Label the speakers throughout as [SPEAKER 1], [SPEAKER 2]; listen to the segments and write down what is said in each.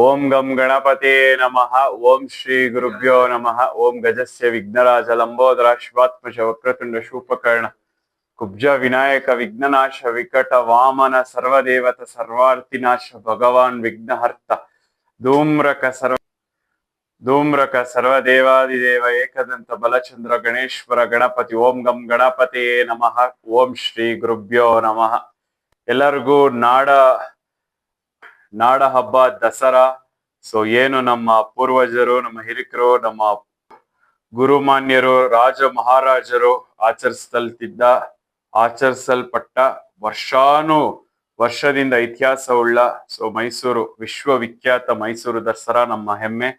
[SPEAKER 1] ಓಂ ಗಂ ಗಣಪತೆ ನಮಃ ಓಂ ಶ್ರೀ ಗುರುಭ್ಯೋ ನಮಃ ಓಂ ಗಜಸ್ಯ ವಿಘ್ನರಾಜ ಲಂಬೋದರ ಶಿವಾತ್ಮಜ ವಕ್ರತುಂಡ ಶೂಪಕರ್ಣ ಕುಬ್ಜ ವಿನಾಯಕ ವಿಘ್ನನಾಶ ವಿಕಟ ವಾಮನ ಸರ್ವದೇವತ ಸರ್ವಾರ್ಥಿನಾಶ ಭಗವಾನ್ ವಿಘ್ನಹರ್ತ ಧೂಮ್ರಕ ಸರ್ವ ಧೂಮ್ರಕ ಸರ್ವದೇವಾದಿದೇವ ಏಕದಂತ ಬಲಚಂದ್ರ ಗಣೇಶ್ವರ ಗಣಪತಿ ಓಂ ಗಂ ಗಣಪತಿ ನಮಃ ಓಂ ಶ್ರೀ ಗುರುಭ್ಯೋ ನಮಃ ಎಲ್ಲರಿಗೂ ನಾಡ ನಾಡ ಹಬ್ಬ ದಸರಾ. ಸೊ ಏನು ನಮ್ಮ ಪೂರ್ವಜರು, ನಮ್ಮ ಹಿರಿಕರು, ನಮ್ಮ ಗುರುಮಾನ್ಯರು ರಾಜ ಮಹಾರಾಜರು ಆಚರಿಸಲ್ತಿದ್ದ, ಆಚರಿಸಲ್ಪಟ್ಟ ವರ್ಷಾನು ವರ್ಷದಿಂದ ಇತಿಹಾಸವುಳ್ಳ ಸೊ ಮೈಸೂರು ವಿಶ್ವವಿಖ್ಯಾತ ಮೈಸೂರು ದಸರಾ ನಮ್ಮ ಹೆಮ್ಮೆ.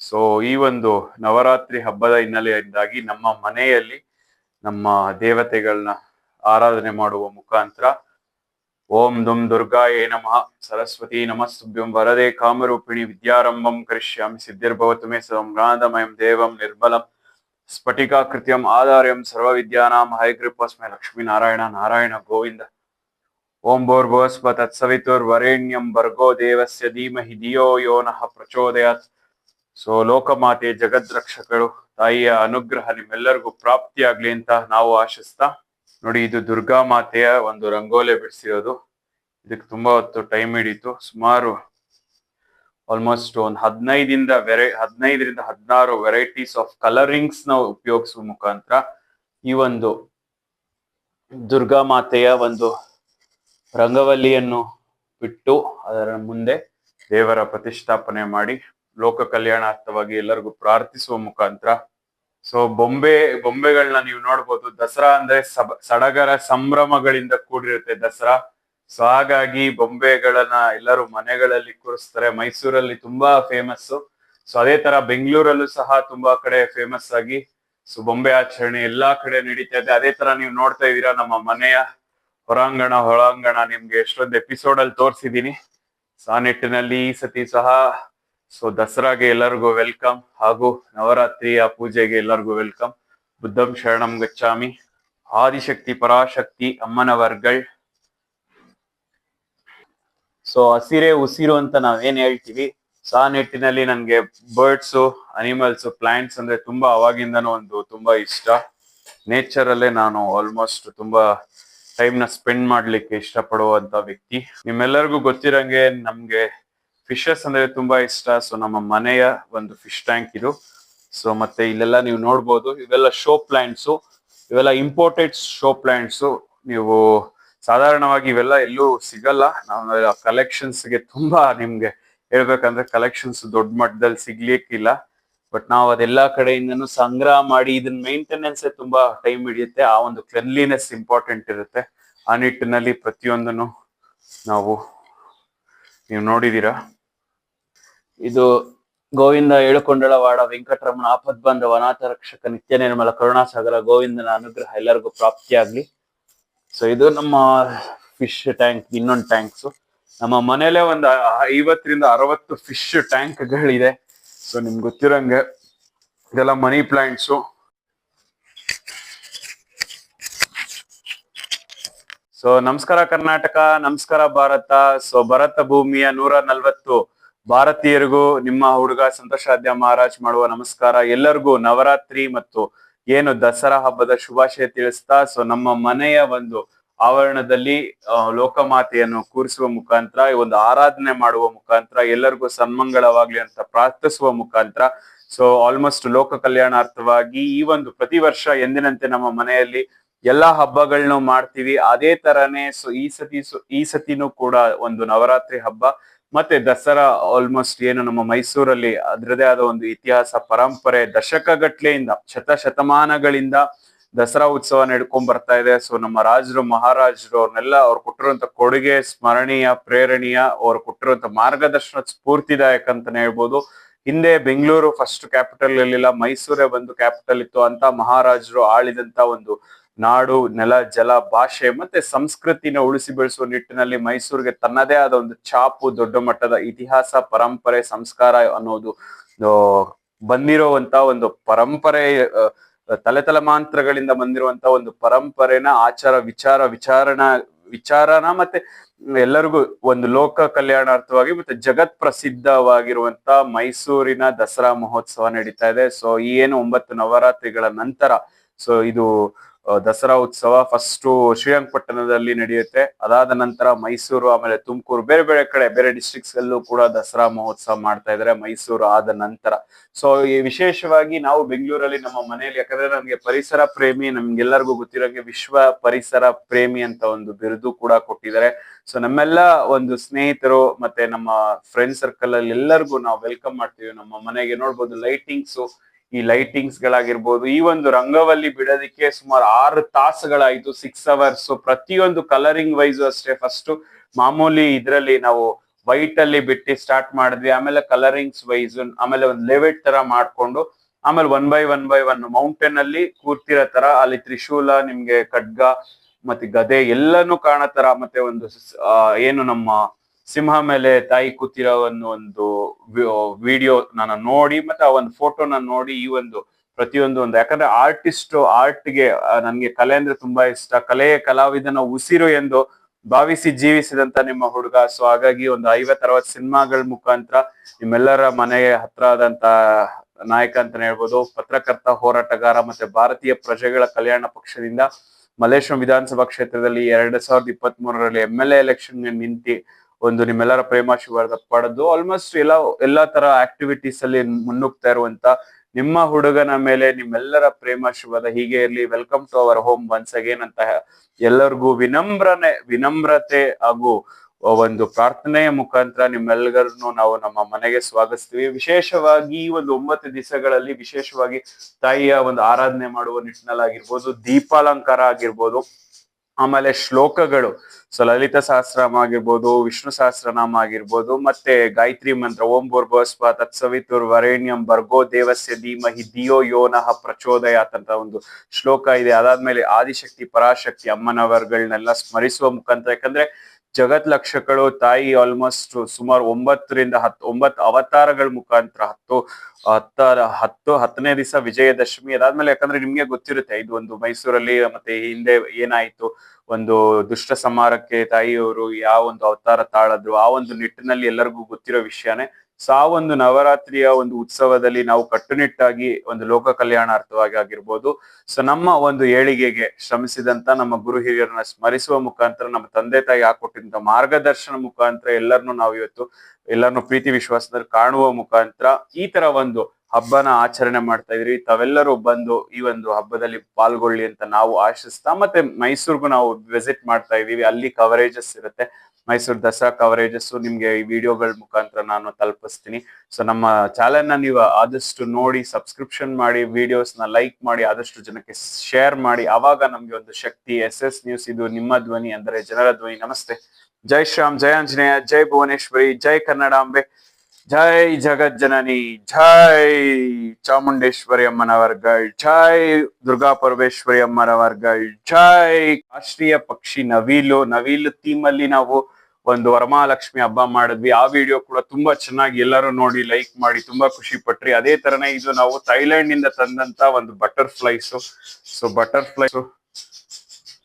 [SPEAKER 1] ಸೊ ಈ ಒಂದು ನವರಾತ್ರಿ ಹಬ್ಬದ ಹಿನ್ನೆಲೆಯಿಂದಾಗಿ ನಮ್ಮ ಮನೆಯಲ್ಲಿ ನಮ್ಮ ದೇವತೆಗಳನ್ನ ಆರಾಧನೆ ಮಾಡುವ ಮುಖಾಂತರ ಓಂ ದುಂ ದುರ್ಗಾಯೇ ನಮಃ ಸರಸ್ವತಿ ನಮಸ್ತುಭ್ಯಂ ವರದೆ ಕಾಮರೂಪಿಣಿ ವಿದ್ಯಾರಂಭಂ ಕರಿಷ್ಯಾಮಿ ಸಿದ್ಧಿರ್ಭವತು ಮೇ ಸದಂ ಜ್ಞಾನಮಯಂ ದೇವಂ ನಿರ್ಮಲಂ ಸ್ಫಟಿಕಾಕೃತ್ಯಂ ಆಧಾರ್ಯಂ ಸರ್ವವಿದ್ಯಾನಾಂ ಹಯಗ್ರಿಪಸ್ಮೈ ಲಕ್ಷ್ಮೀನಾರಾಯಣ ನಾರಾಯಣ ಗೋವಿಂದ ಓಂ ಭೋರ್ಭುವಸ್ವ ತತ್ಸವಿತುರ್ವರೆಣ್ಯಂ ಭರ್ಗೋ ದೇವಸ್ಯ ಧೀಮಹಿ ಧಿಯೋ ಯೋ ನಃ ಪ್ರಚೋದಯಾತ್ ಸೊ ಲೋಕಮಾತೆ ಜಗದ್ರಕ್ಷಕರು ತಾಯಿಯ ಅನುಗ್ರಹ ನಿಮ್ಮೆಲ್ಲರಿಗೂ ಪ್ರಾಪ್ತಿಯಾಗ್ಲಿ ಅಂತ ನಾವು ಆಶಿಸ್ತಾ ನೋಡಿ, ಇದು ದುರ್ಗಾ ಮಾತೆಯ ಒಂದು ರಂಗೋಲೆ ಬಿಡಿಸಿರೋದು. ಇದಕ್ಕೆ ತುಂಬಾ ಹೊತ್ತು ಟೈಮ್ ಹಿಡೀತು. ಸುಮಾರು ಆಲ್ಮೋಸ್ಟ್ ಒಂದು ಹದಿನೈದಿಂದ ವೆರೈ ಹದಿನೈದರಿಂದ ಹದಿನಾರು ವೆರೈಟೀಸ್ ಆಫ್ ಕಲರಿಂಗ್ಸ್ನ ಉಪಯೋಗಿಸುವ ಮುಖಾಂತರ ಈ ಒಂದು ದುರ್ಗಾ ಮಾತೆಯ ಒಂದು ರಂಗವಲ್ಲಿಯನ್ನು ಬಿಟ್ಟು ಅದರ ಮುಂದೆ ದೇವರ ಪ್ರತಿಷ್ಠಾಪನೆ ಮಾಡಿ, ಲೋಕ ಕಲ್ಯಾಣಾರ್ಥವಾಗಿ ಎಲ್ಲರಿಗೂ ಪ್ರಾರ್ಥಿಸುವ ಮುಖಾಂತರ ಸೊ ಬೊಂಬೆ ಬೊಂಬೆಗಳನ್ನ ನೀವು ನೋಡ್ಬೋದು, ದಸರಾ ಅಂದ್ರೆ ಸಡಗರ ಸಂಭ್ರಮಗಳಿಂದ ಕೂಡಿರುತ್ತೆ ದಸರಾ. ಸೊ ಹಾಗಾಗಿ ಬೊಂಬೆಗಳನ್ನ ಎಲ್ಲರೂ ಮನೆಗಳಲ್ಲಿ ಕೂರಿಸ್ತಾರೆ. ಮೈಸೂರಲ್ಲಿ ತುಂಬಾ ಫೇಮಸ್ ಸೊ ಅದೇ ತರ ಬೆಂಗಳೂರಲ್ಲೂ ಸಹ ತುಂಬಾ ಕಡೆ ಫೇಮಸ್ ಆಗಿ ಸೊ ಬೊಂಬೆ ಆಚರಣೆ ಎಲ್ಲಾ ಕಡೆ ನಡೀತಾ ಇದೆ. ಅದೇ ತರ ನೀವು ನೋಡ್ತಾ ಇದ್ದೀರಾ ನಮ್ಮ ಮನೆಯ ಹೊರಾಂಗಣ ಹೊರಾಂಗಣ ನಿಮ್ಗೆ ಎಷ್ಟೊಂದು ಎಪಿಸೋಡ್ ಅಲ್ಲಿ ತೋರಿಸಿದೀನಿ ಸೊ ಆ ನಿಟ್ಟಿನಲ್ಲಿ ಈ ಸತಿ ಸಹ ಸೊ ದಸರಾಗೆ ಎಲ್ಲರಿಗೂ ವೆಲ್ಕಮ್ ಹಾಗೂ ನವರಾತ್ರಿಯ ಪೂಜೆಗೆ ಎಲ್ಲರಿಗೂ ವೆಲ್ಕಮ್ ಬುದ್ಧಂ ಶರಣಂ ಗಚ್ಚಾಮಿ ಆದಿಶಕ್ತಿ, ಪರಾಶಕ್ತಿ, ಅಮ್ಮನವರ್ಗಳ್. ಸೊ ಹಸಿರೆ ಉಸಿರು ಅಂತ ನಾವೇನ್ ಹೇಳ್ತೀವಿ? ಸೊ ಆ ನಿಟ್ಟಿನಲ್ಲಿ ನನ್ಗೆ ಬರ್ಡ್ಸು ಅನಿಮಲ್ಸ್ ಪ್ಲಾಂಟ್ಸ್ ಅಂದ್ರೆ ತುಂಬಾ ಅವಾಗಿಂದನೂ ಒಂದು ತುಂಬಾ ಇಷ್ಟ. ನೇಚರ್ ಅಲ್ಲೇ ನಾನು ಆಲ್ಮೋಸ್ಟ್ ತುಂಬಾ ಟೈಮ್ನ ಸ್ಪೆಂಡ್ ಮಾಡ್ಲಿಕ್ಕೆ ಇಷ್ಟಪಡುವಂತ ವ್ಯಕ್ತಿ. ನಿಮ್ಮೆಲ್ಲರಿಗೂ ಗೊತ್ತಿರಂಗೆ ನಮ್ಗೆ ಫಿಶಸ್ ಅಂದ್ರೆ ತುಂಬಾ ಇಷ್ಟ. ಸೊ ನಮ್ಮ ಮನೆಯ ಒಂದು ಫಿಶ್ ಟ್ಯಾಂಕ್ ಇದು. ಸೊ ಮತ್ತೆ ಇಲ್ಲೆಲ್ಲ ನೀವು ನೋಡ್ಬೋದು. ಇವೆಲ್ಲ ಶೋ ಪ್ಲಾಂಟ್ಸು ಇವೆಲ್ಲ ಇಂಪೋರ್ಟೆಡ್ ಶೋ ಪ್ಲಾಂಟ್ಸು ನೀವು ಸಾಧಾರಣವಾಗಿ ಇವೆಲ್ಲ ಎಲ್ಲೂ ಸಿಗಲ್ಲ. ನಾವು ಕಲೆಕ್ಷನ್ಸ್ಗೆ ತುಂಬಾ ನಿಮ್ಗೆ ಹೇಳ್ಬೇಕಂದ್ರೆ ಕಲೆಕ್ಷನ್ಸ್ ದೊಡ್ಡ ಮಟ್ಟದಲ್ಲಿ ಸಿಗ್ಲಿಕ್ಕಿಲ್ಲ. ಬಟ್ ನಾವು ಅದೆಲ್ಲಾ ಕಡೆಯಿಂದನೂ ಸಂಗ್ರಹ ಮಾಡಿ ಇದನ್ನ ಮೇಂಟೆನೆನ್ಸ್ ತುಂಬಾ ಟೈಮ್ ಹಿಡಿಯುತ್ತೆ. ಆ ಒಂದು ಕ್ಲೆನ್ಲಿನೆಸ್ ಇಂಪಾರ್ಟೆಂಟ್ ಇರುತ್ತೆ. ಆ ನಿಟ್ಟಿನಲ್ಲಿ ಪ್ರತಿಯೊಂದನ್ನು ನಾವು ನೀವು ನೋಡಿದೀರಾ? ಇದು ಗೋವಿಂದ ಏಳುಕೊಂಡಳವಾಡ ವೆಂಕಟರಮಣ ಆಪದ್ ಬಂದ ಅನಾಥ ರಕ್ಷಕ, ನಿತ್ಯ ನಿರ್ಮಲ, ಕರುಣಾಸಾಗರ, ಗೋವಿಂದನ ಅನುಗ್ರಹ ಎಲ್ಲರಿಗೂ ಪ್ರಾಪ್ತಿಯಾಗ್ಲಿ. ಸೊ ಇದು ನಮ್ಮ ಫಿಶ್ ಟ್ಯಾಂಕ್ ಇನ್ನೊಂದು ಟ್ಯಾಂಕ್ಸ್ ನಮ್ಮ ಮನೇಲೆ ಒಂದು ಐವತ್ತರಿಂದ ಅರವತ್ತು ಫಿಶ್ ಟ್ಯಾಂಕ್ಗಳಿದೆ ಸೊ ನಿಮ್ಗೆ ಗೊತ್ತಿರಂಗೆ ಇದೆಲ್ಲ ಮನಿ ಪ್ಲಾಂಟ್ಸು ಸೊ ನಮಸ್ಕಾರ ಕರ್ನಾಟಕ, ನಮಸ್ಕಾರ ಭಾರತ. ಸೊ ಭರತ ಭೂಮಿಯ ನೂರ ನಲ್ವತ್ತು ಭಾರತೀಯರಿಗೂ ನಿಮ್ಮ ಹುಡುಗ ಸಂತೋಷಾದ್ಯ ಮಹಾರಾಜ್ ಮಾಡುವ ನಮಸ್ಕಾರ. ಎಲ್ಲರಿಗೂ ನವರಾತ್ರಿ ಮತ್ತು ಏನು ದಸರಾ ಹಬ್ಬದ ಶುಭಾಶಯ ತಿಳಿಸ್ತಾ ಸೊ ನಮ್ಮ ಮನೆಯ ಒಂದು ಆವರಣದಲ್ಲಿ ಲೋಕಮಾತೆಯನ್ನು ಕೂರಿಸುವ ಮುಖಾಂತರ ಒಂದು ಆರಾಧನೆ ಮಾಡುವ ಮುಖಾಂತರ, ಎಲ್ಲರಿಗೂ ಸನ್ಮಂಗಳವಾಗ್ಲಿ ಅಂತ ಪ್ರಾರ್ಥಿಸುವ ಮುಖಾಂತರ ಸೊ ಆಲ್ಮೋಸ್ಟ್ ಲೋಕ ಕಲ್ಯಾಣಾರ್ಥವಾಗಿ ಈ ಒಂದು ಪ್ರತಿ ವರ್ಷ ಎಂದಿನಂತೆ ನಮ್ಮ ಮನೆಯಲ್ಲಿ ಎಲ್ಲಾ ಹಬ್ಬಗಳನ್ನು ಮಾಡ್ತೀವಿ. ಅದೇ ತರನೇ ಸೊ, ಈ ಸತಿ ಈ ಸತಿನೂ ಕೂಡ ಒಂದು ನವರಾತ್ರಿ ಹಬ್ಬ. ಮತ್ತೆ ದಸರಾ ಆಲ್ಮೋಸ್ಟ್ ಏನು ನಮ್ಮ ಮೈಸೂರಲ್ಲಿ ಅದರದೇ ಆದ ಒಂದು ಇತಿಹಾಸ, ಪರಂಪರೆ, ದಶಕಗಟ್ಲೆಯಿಂದ ಶತಶತಮಾನಗಳಿಂದ ದಸರಾ ಉತ್ಸವ ನಡ್ಕೊಂಡ್ ಬರ್ತಾ ಇದೆ. ಸೊ ನಮ್ಮ ರಾಜರು, ಮಹಾರಾಜರು ಅವ್ರನ್ನೆಲ್ಲ ಅವ್ರು ಕೊಟ್ಟಿರುವಂತ ಕೊಡುಗೆ ಸ್ಮರಣೀಯ, ಪ್ರೇರಣೀಯ, ಅವ್ರು ಕೊಟ್ಟಿರುವಂತ ಮಾರ್ಗದರ್ಶನ ಸ್ಫೂರ್ತಿದಾಯಕ ಅಂತಾನೆ ಹೇಳ್ಬೋದು. ಹಿಂದೆ ಬೆಂಗಳೂರು ಫಸ್ಟ್ ಕ್ಯಾಪಿಟಲ್ ಇರಲಿಲ್ಲ ಮೈಸೂರೇ ಒಂದು ಕ್ಯಾಪಿಟಲ್ ಇತ್ತು ಅಂತ ಮಹಾರಾಜರು ಆಳಿದಂತ ಒಂದು ನಾಡು, ನೆಲ, ಜಲ, ಭಾಷೆ ಮತ್ತೆ ಸಂಸ್ಕೃತಿನ ಉಳಿಸಿ ಬೆಳೆಸುವ ನಿಟ್ಟಿನಲ್ಲಿ ಮೈಸೂರಿಗೆ ತನ್ನದೇ ಆದ ಒಂದು ಛಾಪು, ದೊಡ್ಡ ಮಟ್ಟದ ಇತಿಹಾಸ, ಪರಂಪರೆ, ಸಂಸ್ಕಾರ ಅನ್ನೋದು ಬಂದಿರುವಂತ ಒಂದು ಪರಂಪರೆ ತಲೆ ತಲೆಮಾಂತ್ರಗಳಿಂದ ಬಂದಿರುವಂತ ಒಂದು ಪರಂಪರೆನ ಆಚಾರ, ವಿಚಾರ, ವಿಚಾರಣ, ವಿಚಾರನ ಮತ್ತೆ ಎಲ್ಲರಿಗೂ ಒಂದು ಲೋಕ ಕಲ್ಯಾಣಾರ್ಥವಾಗಿ ಮತ್ತೆ ಜಗತ್ ಪ್ರಸಿದ್ಧವಾಗಿರುವಂತ ಮೈಸೂರಿನ ದಸರಾ ಮಹೋತ್ಸವ ನಡೀತಾ ಇದೆ. ಸೊ ಈ ಏನು ಒಂಬತ್ತು ನವರಾತ್ರಿಗಳ ನಂತರ ಸೊ ಇದು ದಸರಾ ಉತ್ಸವ ಫಸ್ಟ್ ಶ್ರೀರಂಗಪಟ್ಟಣದಲ್ಲಿ ನಡೆಯುತ್ತೆ. ಅದಾದ ನಂತರ ಮೈಸೂರು, ಆಮೇಲೆ ತುಮಕೂರು, ಬೇರೆ ಬೇರೆ ಕಡೆ, ಬೇರೆ ಡಿಸ್ಟ್ರಿಕ್ಟ್ಸ್ ಅಲ್ಲೂ ಕೂಡ ದಸರಾ ಮಹೋತ್ಸವ ಮಾಡ್ತಾ ಇದ್ದಾರೆ ಮೈಸೂರು ಆದ ನಂತರ. ಸೊ ಈ ವಿಶೇಷವಾಗಿ ನಾವು ಬೆಂಗಳೂರಲ್ಲಿ ನಮ್ಮ ಮನೆಯಲ್ಲಿ, ಯಾಕಂದ್ರೆ ನಮ್ಗೆ ಪರಿಸರ ಪ್ರೇಮಿ, ನಮ್ಗೆಲ್ಲರಿಗೂ ಗೊತ್ತಿರೋಂಗೆ ವಿಶ್ವ ಪರಿಸರ ಪ್ರೇಮಿ ಅಂತ ಒಂದು ಬಿರುದು ಕೂಡ ಕೊಟ್ಟಿದ್ದಾರೆ. ಸೊ ನಮ್ಮೆಲ್ಲ ಒಂದು ಸ್ನೇಹಿತರು ಮತ್ತೆ ನಮ್ಮ ಫ್ರೆಂಡ್ ಸರ್ಕಲ್ ಅಲ್ಲಿ ಎಲ್ಲರಿಗೂ ನಾವು ವೆಲ್ಕಮ್ ಮಾಡ್ತೀವಿ. ನಮ್ಮ ಮನೆಗೆ ನೋಡ್ಬೋದು ಲೈಟಿಂಗ್ಸ್ ಈ ಲೈಟಿಂಗ್ಸ್ ಗಳಾಗಿರ್ಬೋದು, ಈ ಒಂದು ರಂಗವಲ್ಲಿ ಬಿಡೋದಿಕ್ಕೆ ಸುಮಾರು ಆರು ತಾಸುಗಳಾಯ್ತು ಸಿಕ್ಸ್ ಅವರ್ಸ್ ಪ್ರತಿಯೊಂದು ಕಲರಿಂಗ್ ವೈಸ್ ಅಷ್ಟೇ. ಫಸ್ಟ್ ಮಾಮೂಲಿ ಇದ್ರಲ್ಲಿ ನಾವು ವೈಟ್ ಅಲ್ಲಿ ಬಿಟ್ಟು ಸ್ಟಾರ್ಟ್ ಮಾಡಿದ್ವಿ. ಆಮೇಲೆ ಕಲರಿಂಗ್ಸ್ ವೈಸ್ ಆಮೇಲೆ ಒಂದು ಲೆವೆಟ್ ತರ ಮಾಡ್ಕೊಂಡು, ಆಮೇಲೆ one by one by one mountain ಅಲ್ಲಿ ಕೂರ್ತಿರೋ ತರ, ಅಲ್ಲಿ ತ್ರಿಶೂಲ, ನಿಮ್ಗೆ ಖಡ್ಗ, ಮತ್ತೆ ಗದೆ ಎಲ್ಲಾನು ಕಾಣೋ ತರ, ಮತ್ತೆ ಒಂದು ಏನು ನಮ್ಮ ಸಿಂಹ ಮೇಲೆ ತಾಯಿ ಕೂತಿರೋ ಒಂದು ಒಂದು ವಿಡಿಯೋ ನಾನು ನೋಡಿ, ಮತ್ತೆ ಆ ಒಂದು ಫೋಟೋನ ನೋಡಿ ಈ ಒಂದು ಪ್ರತಿಯೊಂದು ಒಂದು ಯಾಕಂದ್ರೆ ಆರ್ಟಿಸ್ಟ್, ಆರ್ಟ್ಗೆ ನನ್ಗೆ ಕಲೆ ಅಂದ್ರೆ ತುಂಬಾ ಇಷ್ಟ. ಕಲೆಯ ಕಲಾವಿದನ ಉಸಿರು ಎಂದು ಭಾವಿಸಿ ಜೀವಿಸಿದಂತ ನಿಮ್ಮ ಹುಡುಗ. ಸೊ ಹಾಗಾಗಿ ಒಂದು ಐವತ್ ಅರವತ್ ಸಿನಿಮಾಗಳ ಮುಖಾಂತರ ನಿಮ್ಮೆಲ್ಲರ ಮನೆಗೆ ಹತ್ರ ಆದಂತ ನಾಯಕ ಅಂತಾನೆ ಹೇಳ್ಬೋದು, ಪತ್ರಕರ್ತ, ಹೋರಾಟಗಾರ, ಮತ್ತೆ ಭಾರತೀಯ ಪ್ರಜೆಗಳ ಕಲ್ಯಾಣ ಪಕ್ಷದಿಂದ ಮಲ್ಲೇಶ್ವರಂ ವಿಧಾನಸಭಾ ಕ್ಷೇತ್ರದಲ್ಲಿ ಎರಡ್ ಸಾವಿರದ ಇಪ್ಪತ್ತ್ ಮೂರರಲ್ಲಿ ಎಂ ಎಲ್ ಎ ಎಲೆಕ್ಷನ್ ನಿಂತಿ ಒಂದು ನಿಮ್ಮೆಲ್ಲರ ಪ್ರೇಮಾಶೀರ್ವಾದ ಪಡೆದು ಆಲ್ಮೋಸ್ಟ್ ಎಲ್ಲ, ಎಲ್ಲಾ ತರ ಆಕ್ಟಿವಿಟೀಸ್ ಅಲ್ಲಿ ಮುನ್ನುಗ್ತಾ ಇರುವಂತ ನಿಮ್ಮ ಹುಡುಗನ ಮೇಲೆ ನಿಮ್ಮೆಲ್ಲರ ಪ್ರೇಮಾಶೀರ್ವಾದ ಹೀಗೆ ಇರ್ಲಿ. Welcome to our home once again ಅಂತ ಎಲ್ಲರಿಗೂ ವಿನಮ್ರನೆ, ವಿನಮ್ರತೆ ಹಾಗೂ ಒಂದು ಪ್ರಾರ್ಥನೆಯ ಮುಖಾಂತರ ನಿಮ್ಮೆಲ್ಲರನ್ನು ನಾವು ನಮ್ಮ ಮನೆಗೆ ಸ್ವಾಗತಿಸ್ತೀವಿ. ವಿಶೇಷವಾಗಿ ಈ ಒಂದು ಒಂಬತ್ತು ದಿವಸಗಳಲ್ಲಿ ವಿಶೇಷವಾಗಿ ತಾಯಿಯ ಒಂದು ಆರಾಧನೆ ಮಾಡುವ ನಿಟ್ಟಿನಲ್ಲಾಗಿರ್ಬೋದು, ದೀಪಾಲಂಕಾರ ಆಗಿರ್ಬೋದು ಆಮೇಲೆ ಶ್ಲೋಕಗಳು. ಸೊ ಲಲಿತ ಸಹಸ್ರನಾಮ ಆಗಿರ್ಬೋದು ವಿಷ್ಣು ಸಹಸ್ರನಾಮ ಆಗಿರ್ಬೋದು ಮತ್ತೆ ಗಾಯತ್ರಿ ಮಂತ್ರ, ಓಂ ಬೋರ್ಭಸ್ವ ತತ್ಸವಿತುರ್ ವರೇಣ್ಯಂ ಬರ್ಗೋ ದೇವಸ್ಯ ಧೀಮಹಿ ದಿಯೋ ಯೋನಃ ಪ್ರಚೋದಯಾತ್ ಅಂತ ಒಂದು ಶ್ಲೋಕ ಇದೆ. ಅದಾದ್ಮೇಲೆ ಆದಿಶಕ್ತಿ, ಪರಾಶಕ್ತಿ ಅಮ್ಮನವರುಗಳನ್ನೆಲ್ಲ ಸ್ಮರಿಸುವ ಮುಖಾಂತರ. ಯಾಕಂದ್ರೆ ಜಗತ್ ಲಕ್ಷಗಳು ತಾಯಿ ಆಲ್ಮೋಸ್ಟ್ ಸುಮಾರು ಒಂಬತ್ತರಿಂದ ಹತ್ತು ಒಂಬತ್ತು ಅವತಾರಗಳ ಮುಖಾಂತರ ಹತ್ತು, ಹತ್ತಾರ, ಹತ್ತು, ಹತ್ತನೇ ದಿವಸ ವಿಜಯದಶಮಿ ಅದಾದ್ಮೇಲೆ ಯಾಕಂದ್ರೆ ನಿಮ್ಗೆ ಗೊತ್ತಿರುತ್ತೆ, ಇದು ಒಂದು ಮೈಸೂರಲ್ಲಿ ಮತ್ತೆ ಹಿಂದೆ ಏನಾಯ್ತು, ಒಂದು ದುಷ್ಟ ಸಂಹಾರಕ್ಕೆ ತಾಯಿಯವರು ಯಾವ ಒಂದು ಅವತಾರ ತಾಳದ್ರು, ಆ ಒಂದು ನಿಟ್ಟಿನಲ್ಲಿ ಎಲ್ಲರಿಗೂ ಗೊತ್ತಿರೋ ವಿಷಯನೇ. ಸೊ ಒಂದು ನವರಾತ್ರಿಯ ಒಂದು ಉತ್ಸವದಲ್ಲಿ ನಾವು ಕಟ್ಟುನಿಟ್ಟಾಗಿ ಒಂದು ಲೋಕ ಕಲ್ಯಾಣಾರ್ಥವಾಗಿ ಆಗಿರ್ಬೋದು. ಸೊ ನಮ್ಮ ಒಂದು ಏಳಿಗೆಗೆ ಶ್ರಮಿಸಿದಂತ ನಮ್ಮ ಗುರು ಹಿರಿಯರನ್ನ ಸ್ಮರಿಸುವ ಮುಖಾಂತರ, ನಮ್ಮ ತಂದೆ ತಾಯಿ ಹಾಕೊಟ್ಟಿದ್ದ ಮಾರ್ಗದರ್ಶನ ಮುಖಾಂತರ ಎಲ್ಲರನ್ನೂ ನಾವು ಇವತ್ತು ಎಲ್ಲರನ್ನೂ ಪ್ರೀತಿ ವಿಶ್ವಾಸದಲ್ಲಿ ಕಾಣುವ ಮುಖಾಂತರ ಈ ತರ ಒಂದು ಹಬ್ಬನ ಆಚರಣೆ ಮಾಡ್ತಾ ಇದ್ರಿ. ತಾವೆಲ್ಲರೂ ಬಂದು ಈ ಒಂದು ಹಬ್ಬದಲ್ಲಿ ಪಾಲ್ಗೊಳ್ಳಿ ಅಂತ ನಾವು ಆಶಿಸ್ತಾ ಮತ್ತೆ ಮೈಸೂರ್ಗೂ ನಾವು ವಿಸಿಟ್ ಮಾಡ್ತಾ ಇದೀವಿ ಅಲ್ಲಿ ಕವರೇಜಸ್ ಇರುತ್ತೆ. ಮೈಸೂರು ದಸರಾ ಕವರೇಜಸ್ ನಿಮ್ಗೆ ಈ ವಿಡಿಯೋಗಳ ಮುಖಾಂತರ ನಾನು ತಲುಪಿಸ್ತೀನಿ. ಸೊ ನಮ್ಮ ಚಾನೆಲ್ನ ನೀವು ಆದಷ್ಟು ನೋಡಿ ಸಬ್ಸ್ಕ್ರಿಪ್ಷನ್ ಮಾಡಿ ವಿಡಿಯೋಸ್ ಲೈಕ್ ಮಾಡಿ, ಆದಷ್ಟು ಜನಕ್ಕೆ ಶೇರ್ ಮಾಡಿ. ಅವಾಗ ನಮ್ಗೆ ಒಂದು ಶಕ್ತಿ ಎಸ್ ಎಸ್ ನ್ಯೂಸ್ ಇದು ನಿಮ್ಮ ಧ್ವನಿ ಅಂದರೆ ಜನರ ಧ್ವನಿ. ನಮಸ್ತೆ. ಜೈ ಶ್ರಾಮ್ ಜಯ ಆಂಜನೇಯ, ಜೈ ಭುವನೇಶ್ವರಿ, ಜೈ ಕನ್ನಡಾಂಬೆ ಜೈ ಜಗಜ್ಜನನಿ ಜೈ ಚಾಮುಂಡೇಶ್ವರಿ ಅಮ್ಮನವರ್ಗಳ್ ಜೈ ದುರ್ಗಾ ಪರಮೇಶ್ವರಿ ಅಮ್ಮನವರ್ಗಳ್ ಜೈ ರಾಷ್ಟ್ರೀಯ ಪಕ್ಷಿ ನವಿಲು ನವಿಲು ಥೀಮ್ ಅಲ್ಲಿ ನಾವು ಒಂದು ವರಮಹಾಲಕ್ಷ್ಮಿ ಹಬ್ಬ ಮಾಡಿದ್ವಿ. ಆ ವಿಡಿಯೋ ಕೂಡ ತುಂಬಾ ಚೆನ್ನಾಗಿ ಎಲ್ಲರೂ ನೋಡಿ ಲೈಕ್ ಮಾಡಿ ತುಂಬಾ ಖುಷಿ ಪಟ್ರಿ. ಅದೇ ತರನೇ ಇದು ನಾವು ಥೈಲ್ಯಾಂಡ್ನಿಂದ ತಂದಂತ ಒಂದು ಬಟರ್ಫ್ಲೈಸು ಸೊ ಬಟರ್ಫ್ಲೈಸ್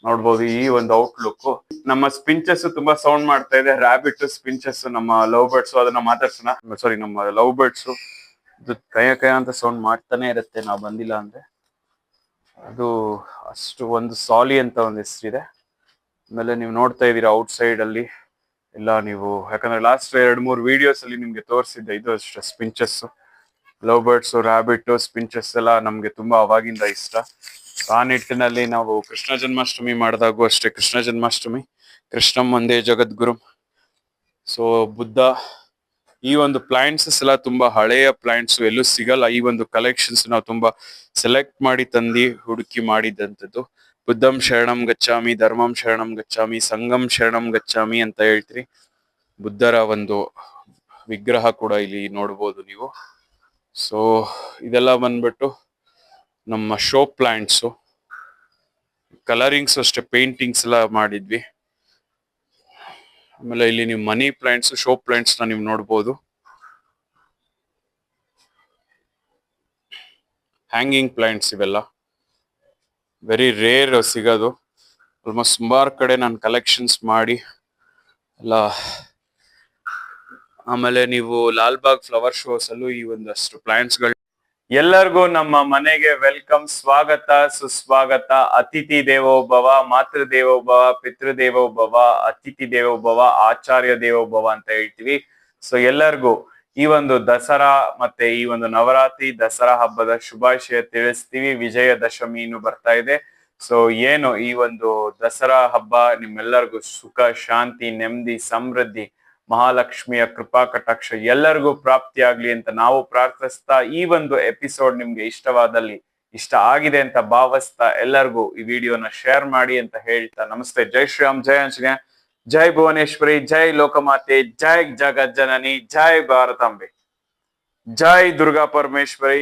[SPEAKER 1] ನೋಡ್ಬೋದು ಈ ಒಂದು ಔಟ್ಲುಕ್ ನಮ್ಮ ಸ್ಪಿಂಚಸ್ ತುಂಬಾ ಸೌಂಡ್ ಮಾಡ್ತಾ ಇದೆ. ರಾಬಿಟ್ ಸ್ಪಿಂಚಸ್ ನಮ್ಮ ಲವ್ ಬರ್ಡ್ಸ್ ಅದನ್ನ ಮಾತಾಡ್ಸೋಣ. ಸಾರಿ ನಮ್ಮ ಲವ್ ಬರ್ಡ್ಸ್ ಕಯ ಕಯ ಅಂತ ಸೌಂಡ್ ಮಾಡ್ತಾನೆ ಇರುತ್ತೆ. ನಾವು ಬಂದಿಲ್ಲ ಅಂದ್ರೆ. ಅದು ಅಷ್ಟು ಒಂದು ಸಾಲಿ ಅಂತ ಒಂದು ಹೆಸರಿದೆ. ಆಮೇಲೆ ನೀವು ನೋಡ್ತಾ ಇದ್ದೀರಾ ಔಟ್ ಸೈಡ್ ಅಲ್ಲಿ. ಎಲ್ಲ ನೀವು ಯಾಕಂದ್ರೆ ಲಾಸ್ಟ್ ಎರಡ್ ಮೂರು ವಿಡಿಯೋಸ್ ಅಲ್ಲಿ ನಿಮ್ಗೆ ತೋರಿಸಿದ್ದೆ. ಇದು ಅಷ್ಟು finches love birds rabbit finches ಎಲ್ಲ ನಮ್ಗೆ ತುಂಬಾ ಅವಾಗಿಂದ ಇಷ್ಟ. ಆ ನಿಟ್ಟಿನಲ್ಲಿ ನಾವು ಕೃಷ್ಣ ಜನ್ಮಾಷ್ಟಮಿ ಮಾಡಿದಾಗೂ ಅಷ್ಟೇ. ಕೃಷ್ಣ ಜನ್ಮಾಷ್ಟಮಿ, ಕೃಷ್ಣಂ ಒಂದೇ ಜಗದ್ಗುರು. ಸೊ ಬುದ್ಧ, ಈ ಒಂದು ಪ್ಲಾಂಟ್ಸಸ್ ಎಲ್ಲ ತುಂಬಾ ಹಳೆಯ ಪ್ಲಾಂಟ್ಸ್, ಎಲ್ಲೂ ಸಿಗಲ್ಲ. ಈ ಒಂದು ಕಲೆಕ್ಷನ್ಸ್ ನಾವು ತುಂಬಾ ಸೆಲೆಕ್ಟ್ ಮಾಡಿ ತಂದಿ ಹುಡುಕಿ ಮಾಡಿದಂಥದ್ದು. ಬುದ್ಧಂ ಶರಣಂ ಗಚ್ಚಾಮಿ ಧರ್ಮಂ ಶರಣಂ ಗಚ್ಚಾಮಿ ಸಂಗಂ ಶರಣಂ ಗಚ್ಚಾಮಿ ಅಂತ ಹೇಳ್ತೀರಿ. ಬುದ್ಧರ ಒಂದು ವಿಗ್ರಹ ಕೂಡ ಇಲ್ಲಿ ನೋಡ್ಬೋದು ನೀವು. ಸೊ ಇದೆಲ್ಲ ಬಂದ್ಬಿಟ್ಟು ನಮ್ಮ ಶೋ ಪ್ಲಾಂಟ್ಸು ಕಲರಿಂಗ್ಸ್ ಅಷ್ಟೇ ಪೇಂಟಿಂಗ್ಸ್ ಎಲ್ಲ ಮಾಡಿದ್ವಿ. ಆಮೇಲೆ ಇಲ್ಲಿ ನೀವು ಮನಿ ಪ್ಲಾಂಟ್ಸ್ ಶೋ ನ ನೀವು ನೋಡ್ಬೋದು. ಹ್ಯಾಂಗಿಂಗ್ ಪ್ಲಾಂಟ್ಸ್ ಇವೆಲ್ಲ. ವೆರಿ ರೇರ್ ಸಿಗೋದು. ಆಲ್ಮೋಸ್ಟ್ ಸುಮಾರು ಕಡೆ ನಾನು ಕಲೆಕ್ಷನ್ಸ್ ಮಾಡಿ, ಎಲ್ಲ ಆಮೇಲೆ ನೀವು ಲಾಲ್ಬಾಗ್ ಫ್ಲವರ್ ಶೋಸ್ ಅಲ್ಲೂ ಈ ಒಂದಷ್ಟು ಪ್ಲಾಂಟ್ಸ್ಗಳು ಎಲ್ಲರಿಗೂ ನಮ್ಮ ಮನೆಗೆ ವೆಲ್ಕಮ್, ಸ್ವಾಗತ, ಸುಸ್ವಾಗತ, ಅತಿಥಿ ದೇವೋಭವ, ಮಾತೃ ದೇವೋಭವ, ಪಿತೃ ದೇವೋಭವ, ಅತಿಥಿ ದೇವೋಭವ, ಆಚಾರ್ಯ ದೇವೋಭವ ಅಂತ ಹೇಳ್ತೀವಿ. ಸೊ ಎಲ್ಲರಿಗೂ ಈ ಒಂದು ದಸರಾ ಮತ್ತೆ ಈ ಒಂದು ನವರಾತ್ರಿ, ದಸರಾ ಹಬ್ಬದ ಶುಭಾಶಯ ತಿಳಿಸ್ತೀವಿ. ವಿಜಯದಶಮಿ ಬರ್ತಾ ಇದೆ. ಸೊ ಏನು ಈ ಒಂದು ದಸರಾ ಹಬ್ಬ ನಿಮ್ಮೆಲ್ಲರಿಗೂ ಸುಖ, ಶಾಂತಿ, ನೆಮ್ಮದಿ, ಸಮೃದ್ಧಿ ಮಹಾಲಕ್ಷ್ಮಿಯ ಕೃಪಾ ಕಟಾಕ್ಷ ಎಲ್ಲರಿಗೂ ಪ್ರಾಪ್ತಿಯಾಗ್ಲಿ ಅಂತ ನಾವು ಪ್ರಾರ್ಥಿಸ್ತಾ ಈ ಒಂದು ಎಪಿಸೋಡ್ ನಿಮ್ಗೆ ಇಷ್ಟವಾದಲ್ಲಿ ಇಷ್ಟ ಆಗಿದೆ ಅಂತ ಭಾವಿಸ್ತಾ ಎಲ್ಲರಿಗೂ ಈ ವಿಡಿಯೋನ ಶೇರ್ ಮಾಡಿ ಅಂತ ಹೇಳ್ತಾ ನಮಸ್ತೆ. ಜೈ ಶ್ರೀರಾಮ್, ಜೈ ಆಂಜನೇಯ, ಜೈ ಭುವನೇಶ್ವರಿ, ಜೈ ಲೋಕಮಾತೆ, ಜೈ ಜಗಜ್ಜನನಿ, ಜೈ ಭಾರತಾಂಬೆ. ಜೈ ದುರ್ಗಾ ಪರಮೇಶ್ವರಿ